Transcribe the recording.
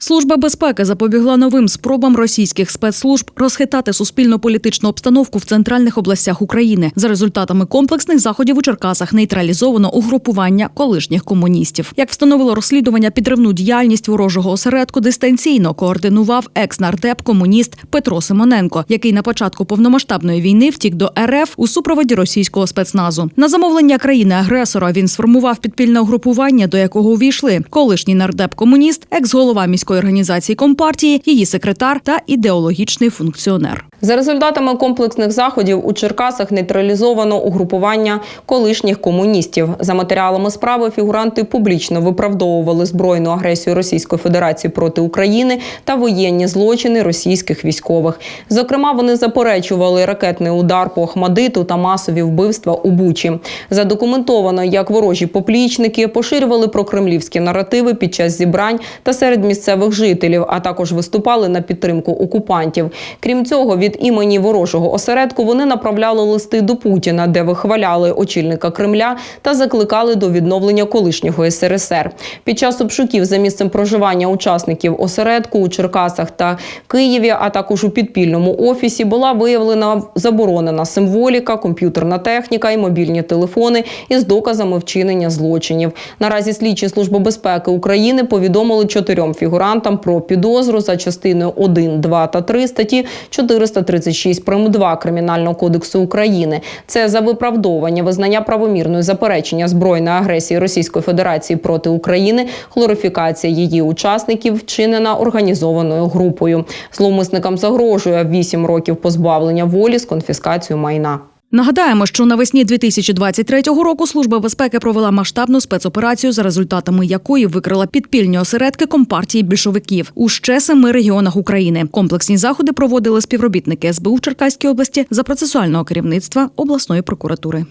Служба безпеки запобігла новим спробам російських спецслужб розхитати суспільно-політичну обстановку в центральних областях України. За результатами комплексних заходів у Черкасах нейтралізовано угрупування колишніх комуністів. Як встановило розслідування, підривну діяльність ворожого осередку дистанційно координував екс-нардеп комуніст Петро Симоненко, який на початку повномасштабної війни втік до РФ у супроводі російського спецназу. На замовлення країни-агресора він сформував підпільне угрупування, до якого увійшли колишній нардеп-комуніст, екс-голова міської організації компартії, її секретар та ідеологічний функціонер. За результатами комплексних заходів у Черкасах нейтралізовано угрупування колишніх комуністів. За матеріалами справи фігуранти публічно виправдовували збройну агресію Російської Федерації проти України та воєнні злочини російських військових. Зокрема, вони заперечували ракетний удар по Ахмадиту та масові вбивства у Бучі. Задокументовано, як ворожі поплічники поширювали прокремлівські наративи під час зібрань та серед місцевих жителів, а також виступали на підтримку окупантів. Крім цього, від імені ворожого осередку вони направляли листи до Путіна, де вихваляли очільника Кремля та закликали до відновлення колишнього СРСР. Під час обшуків за місцем проживання учасників осередку у Черкасах та Києві, а також у підпільному офісі, була виявлена заборонена символіка, комп'ютерна техніка і мобільні телефони із доказами вчинення злочинів. Наразі слідчі служби безпеки України повідомили чотирьом фігурантам про підозру за частиною 1, 2 та 3 статті 436 прим. 2 Кримінального кодексу України. Це за виправдовування визнання правомірної заперечення збройної агресії Російської Федерації проти України, хлорифікація її учасників вчинена організованою групою. Зловмисникам загрожує 8 років позбавлення волі з конфіскацією майна. Нагадаємо, що навесні 2023 року служба безпеки провела масштабну спецоперацію, за результатами якої викрила підпільні осередки компартії більшовиків у ще семи регіонах України. Комплексні заходи проводили співробітники СБУ в Черкаській області за процесуального керівництва обласної прокуратури.